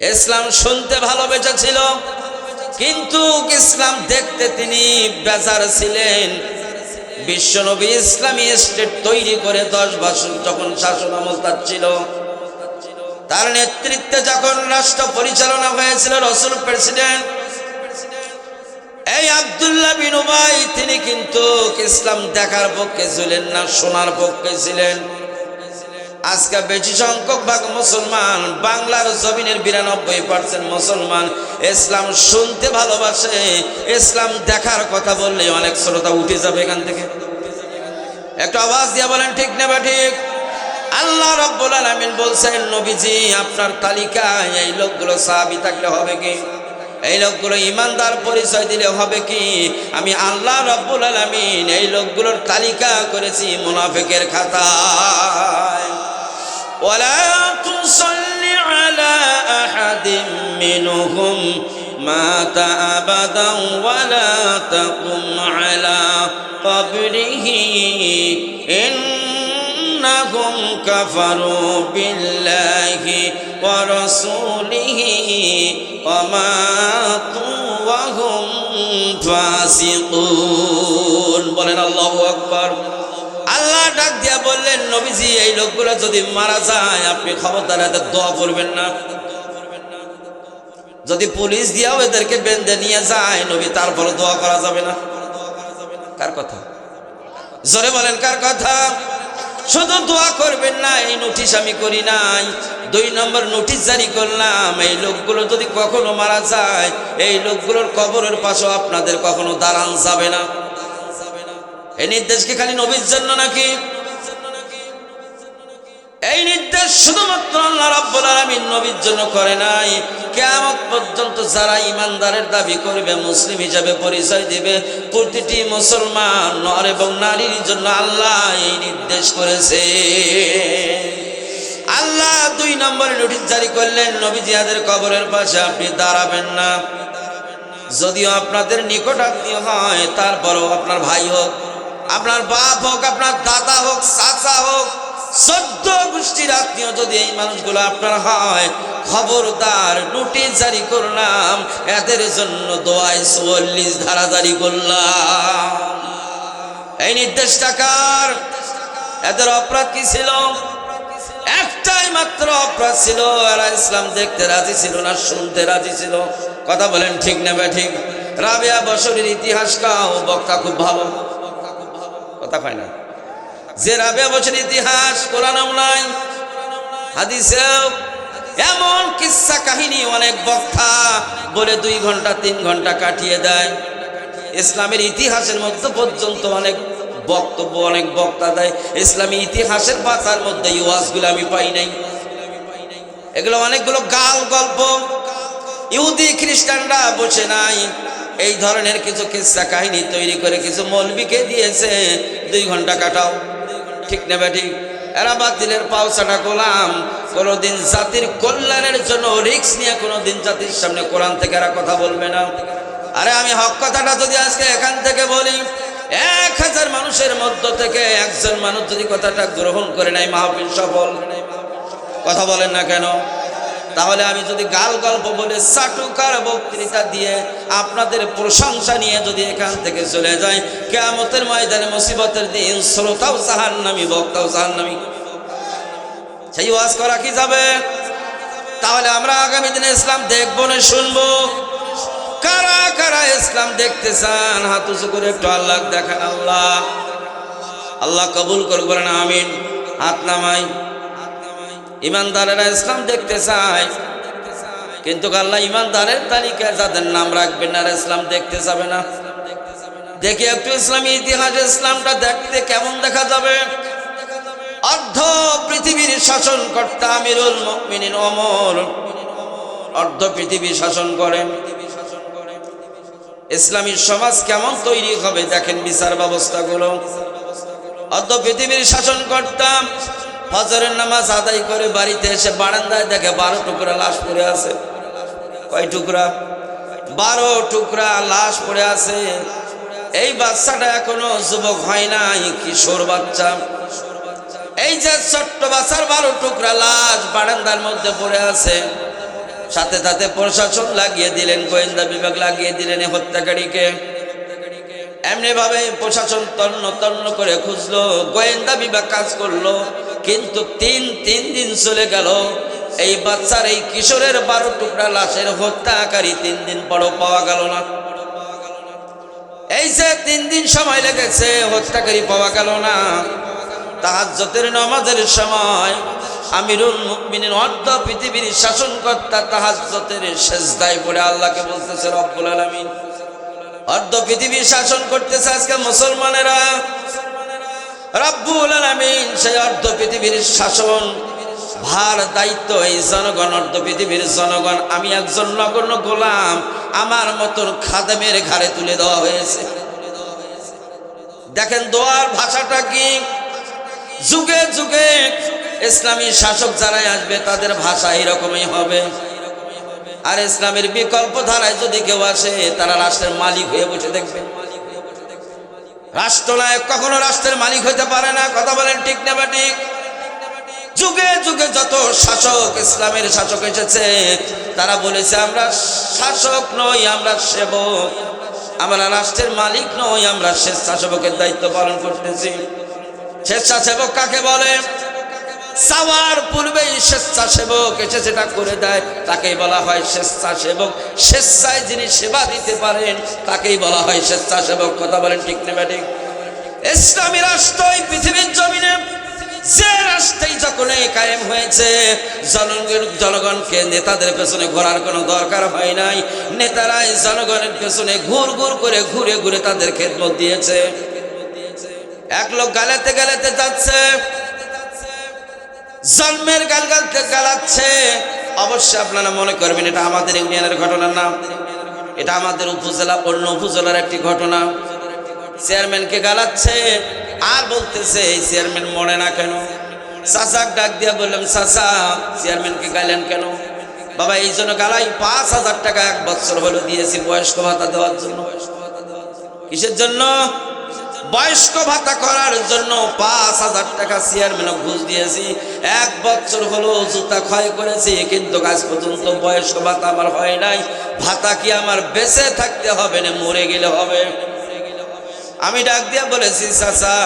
ইসলাম শুনতে ভালোবেসে ছিল কিন্তু ইসলাম দেখতে তিনি বেজার ছিলেন। বিশ্বনবী ইসলামী স্টেট তৈরি করে দশ বছর যখন শাসন আমল ছিল, তার নেতৃত্বে যখন রাষ্ট্র পরিচালনা হয়েছিল রসুল প্রেসিডেন্ট, এই আবদুল্লাহ বিন উবাই তিনি কিন্তু ইসলাম দেখার পক্ষে ছিলেন না, শোনার পক্ষে ছিলেন। আজকে বেশি সংখ্যক ভাগ মুসলমান, বাংলার জমিনের বিরানব্বই পার্সেন্ট মুসলমান। ইসলাম শুনতে ভালোবাসে, ইসলাম দেখার কথা বললে অনেক শ্রোতা উঠে যাবে এখান থেকে। একটা আওয়াজ দিয়ে বলেন, ঠিক না বা ঠিক? আল্লাহ রব্বুল আলামিন বলছেন, নবীজি, আপনার তালিকায় এই লোকগুলো সাহাবি থাকলে হবে কি? এই লোকগুলো ইমানদার পরিচয় দিলে হবে কি? আমি আল্লাহ রব্বুল আলামিন এই লোকগুলোর তালিকা করেছি মুনাফিকের খাতায়। ولا تصل على أحد منهم مات أبدا ولا تقم على قبره. إنهم كفروا بالله ورسوله وماتوا وهم فاسقون. بلنا الله أكبر. আল্লাহ ডাক দিয়া বললেন, নবীজি, এই লোকগুলো যদি মারা যায়, আপনি খবরদার এদের দোয়া করবেন না। যদি পুলিশ দিয়াও এদেরকে বেঁধে নিয়ে যায়, নবী তারপরে দোয়া করা যাবে না। কার কথা? জোরে বলেন, কার কথা? শুধু দোয়া করবেন না, এই নোটিশ আমি করি নাই। দুই নম্বর নোটিশ জারি করলাম, এই লোকগুলো যদি কখনো মারা যায়, এই লোকগুলোর কবরের পাশেও আপনাদের কখনো দাঁড়ান যাবে না। এই নির্দেশ কি খালি নবীর জন্য নাকি? এই নির্দেশ শুধুমাত্র আল্লাহ রাব্বুল আলামিন নবীর জন্য করে নাই। কিয়ামত পর্যন্ত যারা ইমানদারের দাবি করবে, মুসলিম হিসাবে পরিচয় দিবে, প্রতিটি মুসলমান নর এবং নারীর জন্য আল্লাহ এই নির্দেশ করেছে। আল্লাহ দুই নম্বরে নোটিশ জারি করলেন, নবী জিয়াদের কবরের পাশে আপনি দাঁড়াবেন না। যদিও আপনাদের নিকট আত্মীয় হয়, তারপরও আপনার ভাই হোক আপনার বাপ হোক, আপনার দাদা হোক, চাচা হোক সদ্য গোষ্ঠীর আত্মীয় যদি এই মানুষগুলো আপনার হয়, খবরদার, নোটিশ জারি করলাম, এদের জন্য দোয়ায় চুয়াল্লিশ ধারা জারি করলাম। এই নির্দেশ টাকার এদের অপরাধ কি ছিল? একটাই মাত্র অপরাধ ছিল, এরা ইসলাম দেখতে রাজি ছিল না, শুনতে রাজি ছিল। কথা বলেন ঠিক না ঠিক রাবেয়া বছরের ইতিহাস কাও বক্তা খুব ভালো। কথা কয় না। যে রাবেয়া বছরের ইতিহাস, কোরআন নাই, হাদিসেও এমন কিসা কাহিনী অনেক বক্তা বলে দুই ঘণ্টা, তিন ঘণ্টা কাটিয়ে দেয়। ইসলামের ইতিহাসের মধ্যে পর্যন্ত অনেক বক্তব্য, অনেক বক্তা দেয়। ইসলামী ইতিহাসের পাতার মধ্যে এই আমি পাই নাই। এগুলো অনেকগুলো গাল গল্প। ইহুদি খ্রিস্টানরা বসে নাই, এই ধরনের কিছু কিসা কাহিনী তৈরি করে কিছু মৌলবিকে দিয়েছে। দুই ঘণ্টা কাটাও। ঠিক নেবে ঠিক। এরা বাতিলের পাওসাটা গোলাম। কোনোদিন জাতির কল্যাণের জন্য রিক্স নিয়ে কোনোদিন জাতির সামনে কোরআন থেকে এরা কথা বলবে না। আরে আমি হক কথাটা যদি আজকে এখান থেকে বলি, এক হাজার মানুষের মধ্য থেকে একজন মানুষ যদি কথাটা গ্রহণ করে নাই মাহফিল সফল। কথা বলেন না কেন? তাহলে আমি যদি গাল গল্প বলে চাটুকার বক্তৃতা দিয়ে আপনাদের প্রশংসা নিয়ে যদি এখান থেকে চলে যাই, কেয়ামতের ময়দানে মুসিবতের দিন শ্রোতাও জাহান নামি বক্তাও জাহান নামি সেই ওয়াজ করা কি যাবে? তাহলে আমরা আগামী দিনে ইসলাম দেখব না শুনব? কারা কারা ইসলাম দেখতে চান? হাত উঁচু করে একটু আল্লাহ দেখান, আল্লাহ। আল্লাহ কবুল করব বলেন আমিন। হাত নামাই। ইমানদারেরা ইসলাম দেখতে চায়। কিন্তু আল্লাহ ইমানদারের তালিকায় যাদের নাম রাখবেন আর ইসলাম দেখতে যাবে না। দেখি একটু ইসলামী ইতিহাস, ইসলামটা দেখতে কেমন দেখা যাবে? অর্ধ পৃথিবীর শাসন কর্তা আমিরুল মুমিনিন ওমর। অর্ধ পৃথিবী শাসন করেন। ইসলামী সমাজ কেমন তৈরি হবে দেখেন বিচার ব্যবস্থাগুলো। অর্ধ পৃথিবীর শাসন করতাম ফজরের নামাজ আদায় করে বাড়িতে এসে বারান্দায় দেখে বারো টুকরা লাশ পড়ে আছে। কয় টুকরা? বারো টুকরা লাশ পড়ে আছে। এই বাচ্চাটা এখনও যুবক হয় নাই, কিশোর বাচ্চা। এই যে ছোট্ট বাচ্চার বারো টুকরা লাশ বারান্দার মধ্যে পড়ে আছে। সাথে সাথে প্রশাসন লাগিয়ে দিলেন, গোয়েন্দা বিভাগ লাগিয়ে দিলেন হত্যাকারীকে। এমনি ভাবে প্রশাসন তন্ন তন্ন করে খুঁজলো, গোয়েন্দা বিভাগ কাজ করল। কিন্তু তিন তিন দিন চলে গেল। এই বাচ্চার এই কিশোরের বারো টুকরা লাশের হত্যাকারী তিন দিন পরও পাওয়া গেল না। এই যে তিন দিন সময় লেগেছে, হত্যাকারী পাওয়া গেল না। তাহাজ্জতের নামাজের সময় আমিরুল মুমিনিন অর্ধ পৃথিবীর শাসনকর্তা তাহাজ্জতের শেষদায় পড়ে আল্লাহকে বলতেছে, রব্বুল আলামিন। অর্ধ পৃথিবীর শাসন করতেছে আজকে মুসলমানেরা। রব্বুল আলামিন সেই অর্ধ পৃথিবীর শাসন, ভার দায়িত্ব এই জনগণ, অর্ধ পৃথিবীর জনগণ, আমি একজন নগণ্য গোলাম, আমার মতন খাদেমের ঘাড়ে তুলে দেওয়া হয়েছে। দেখেন দোয়ার ভাষাটা কি? যুগে যুগে ইসলামী শাসক যারাই আসবে, তাদের ভাষা এরকমই হবে। আর ইসলামের বিকল্প ধারায় যদি কেউ আসে, তারা রাষ্ট্রের মালিক হয়ে বসে দেখবে। রাষ্ট্রনায়ক কখনো রাষ্ট্রের মালিক হতে পারে না, কথা বলেন ঠিক না বা ঠিক? যুগে যুগে যত শাসক, ইসলামের শাসক এসেছে, তারা বলেছে, আমরা শাসক নই, আমরা সেবক। আমরা রাষ্ট্রের মালিক নই, আমরা স্বেচ্ছাসেবকের দায়িত্ব পালন করতেছি। স্বেচ্ছাসেবক কাকে বলে? চাওয়ার পূর্বেই স্বেচ্ছাসেবক এসে যেটা করে দেয়। তাকেই বলা হয় স্বেচ্ছাসেবক। স্বেচ্ছায় যিনি সেবা দিতে পারেন, তাকেই বলা হয় স্বেচ্ছাসেবক। কথা বলেন ঠিক নেবে ঠিক? ইসলামী রাষ্ট্র এই পৃথিবীর জমিনে যে রাষ্ট্রেই যখন এই কায়েম হয়েছে, জনগণ জনগণকে নেতাদের পেছনে ঘোরার কোনো দরকার হয় নাই। নেতারাই জনগণের পেছনে ঘুর ঘুর করে ঘুরে ঘুরে তাদের খেদমত দিয়েছে। এক লোক গালাতে গালাতে যাচ্ছে জন্মের গাল গালতে গালাচ্ছে। অবশ্যই আপনারা মনে করবেন, এটা আমাদের ইউনিয়নের ঘটনা না এটা আমাদের উপজেলা, অন্য উপজেলার একটি ঘটনা। চেয়ারম্যানকে গালাচ্ছে, আর বলতেছে, এই চেয়ারম্যান মরে না কেন? চাচাক ডাক দিয়া বললাম চাচা, চেয়ারম্যানকে গাইলেন কেন? বাবা, এই জন্য গালাই, পাঁচ হাজার টাকা এক বছর হলো দিয়েছি বয়স্ক ভাতা দেওয়ার জন্য। কিসের জন্য? বয়স্ক ভাতা করার জন্য পাঁচ হাজার টাকা চেয়ারম্যান ঘুষ দিয়েছি। এক বছর হলো জুতা ক্ষয় করেছি, কিন্তু আজ পর্যন্ত বয়স্ক ভাতা আমার হয় নাই। ভাতা কি আমার বেঁচে থাকতে হবে না মরে গেলে হবে? আমি ডাক দিয়া বলেছি, চাচা,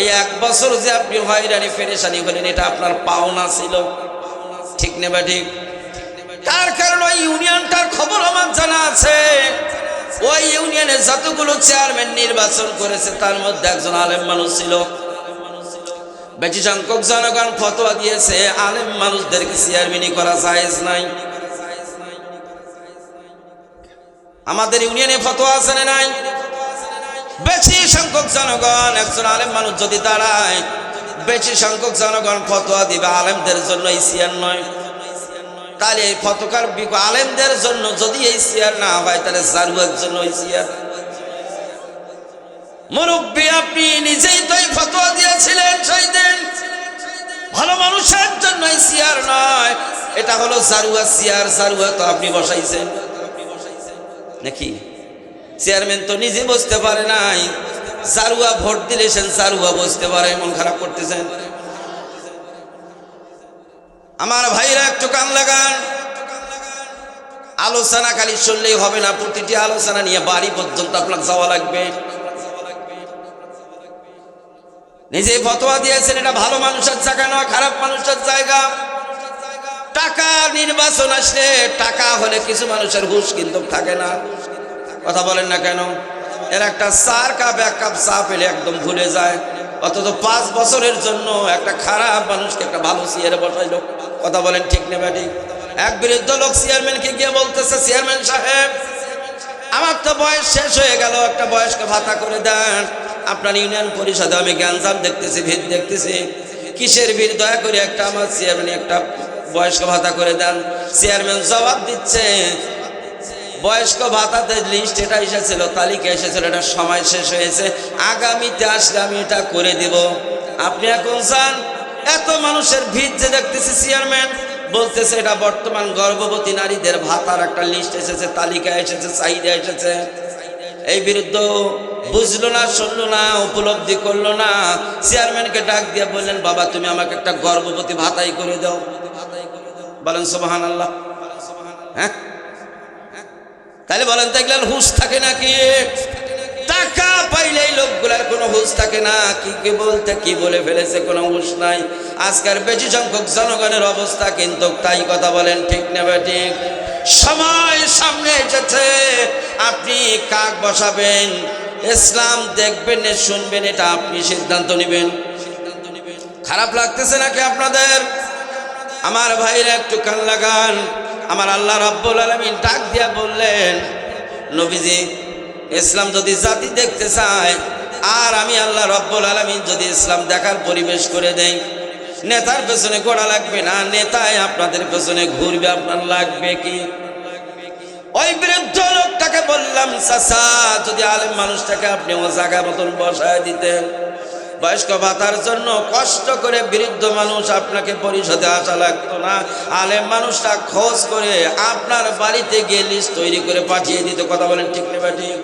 এই এক বছর যে আপনি হয়রানি, ফেরেশানি হলেন, এটা আপনার পাওনা ছিল। ঠিক নেবা ঠিক? তার কারণ ওই ইউনিয়নটার খবর আমার জানা আছে। ওই ইউনিয়নে যতগুলো চেয়ারম্যান নির্বাচন করেছে, তার মধ্যে একজন আলেম মানুষ ছিল। বেশি সংখ্যক জনগণ ফতোয়া দিয়েছে, আলেম মানুষদেরকে চেয়ারম্যানই করা জায়েজ নাই। আমাদের ইউনিয়নে ফতোয়া আছে নাই? বেশি সংখ্যক জনগণ, একজন আলেম মানুষ যদি দাঁড়ায়, বেশি সংখ্যক জনগণ ফতোয়া দিবে, আলেমদের জন্য এই চেয়ার নয়। তাহলে এই ফতকার আলেমদের জন্য যদি এই চেয়ার না হয়, তাহলে জারুয়ার জন্য এই চেয়ার মুরব্বী, আপনি নিজেই তো এই ফতোয়া দিয়েছিলেন সেই ভালো মানুষের জন্য এই চেয়ার নয়। এটা হলো জারুয়া চেয়ার জারুয়া তো আপনি বসাইছেন। নাকি? চেয়ারম্যান তো নিজে বসতে পারে নাই। জারুয়া ভোট দিলেছেন জারুয়া বসতে পারে, মন খারাপ করতেছেন। আমার ভাইরা একটু কান লাগান। আলোচনা খালি শুনলেই হবে না, প্রতিটি আলোচনা নিয়ে বাড়ি পর্যন্ত আপনার যাওয়া লাগবে। নিজে ফতোয়া দিয়েছেন, এটা ভালো মানুষের জায়গা নয়, খারাপ মানুষের জায়গা। টাকা নির্বাচন আসলে টাকা হলে কিছু মানুষের হুশ কিন্তু থাকে না। কথা বলেন না কেন? এর একটা চার কাপ, এক কাপ চা পেলে একদম ভুলে যায়। অথচ পাঁচ বছরের জন্য একটা খারাপ মানুষকে একটা ভালো চেয়ারে বসাইলো কথা বলেন ঠিক নেবে ঠিক এক বিরুদ্ধ লোক চেয়ারম্যানকে গিয়ে বলতেছে চেয়ারম্যান সাহেব, আমার তো বয়স শেষ হয়ে গেল, একটা বয়স্ক ভাতা করে দেন। আপনার ইউনিয়ন পরিষদে আমি জ্ঞানজাম দেখতেছি ভিড় দেখতেছি। কিসের ভিড় দয়া করে একটা আমার চেয়ারম্যান একটা বয়স্ক ভাতা করে দেন। চেয়ারম্যান জবাব দিচ্ছে বয়স্ক ভাতাতে লিস্ট এটা এসেছিল, তালিকা এসেছিল, এটা সময় শেষ হয়েছে। আগামীতে আসলে আমি এটা করে দিব। আপনি এখন চান? এত মানুষের ভিড় যে দেখতেছি চেয়ারম্যান বলতেছে এটা বর্তমান গর্ভবতী নারীদের ভাতার একটা লিস্ট এসেছে, তালিকা এসেছে, চাহিদা এসেছে। এই বিরুদ্ধ বুঝলো না, শুনলো না, উপলব্ধি করল না। চেয়ারম্যানকে ডাক দিয়ে বললেন, বাবা, তুমি আমাকে একটা গর্ভবতী ভাতাই করে দাও। বলেন সোবাহান আল্লাহ হ্যাঁ? তাহলে বলেন তো এগুলার হুশ থাকে নাকি? টাকা পাইলেই লোকগুলার কোনো হুশ থাকে না। কি কি বলতে, কি বলে ফেলেছে কোনো হুশ নাই। আজকের বেশি সংখ্যক জনগণের অবস্থা কিন্তু তাই কথা বলেন, ঠিক নেবে ঠিক? সময় সামনে এসেছে। আপনি কাক বসাবেন, ইসলাম দেখবেন না, শুনবেন, এটা আপনি সিদ্ধান্ত নেবেন। খারাপ লাগতেছে নাকি আপনাদের? আমার ভাইরা একটু কান লাগান। আমার আল্লাহ রাব্বুল আলমিন ডাক দিয়া বললেন, নবীজি, ইসলাম যদি জাতি দেখতে চায়, আর আমি আল্লাহ রব্বুল আলমিন যদি ইসলাম দেখার পরিবেশ করে দেই, নেতার পেছনে গোড়া লাগবে না? নেতায় আপনাদের পেছনে ঘুরবে, আপনার লাগবে কি? ওই বৃদ্ধ লোকটাকে বললাম, চাচা, যদি আলেম মানুষটাকে আপনি ও জায়গা মতন বসায় দিতেন বয়স্ক ভাতার জন্য কষ্ট করে বৃদ্ধ মানুষ আপনাকে পরিষদে আসা লাগতো না। আলেম মানুষটা খোঁজ করে আপনার বাড়িতে গিয়ে লিস্ট তৈরি করে পাঠিয়ে দিত। কথা বলেন ঠিক নেবা ঠিক?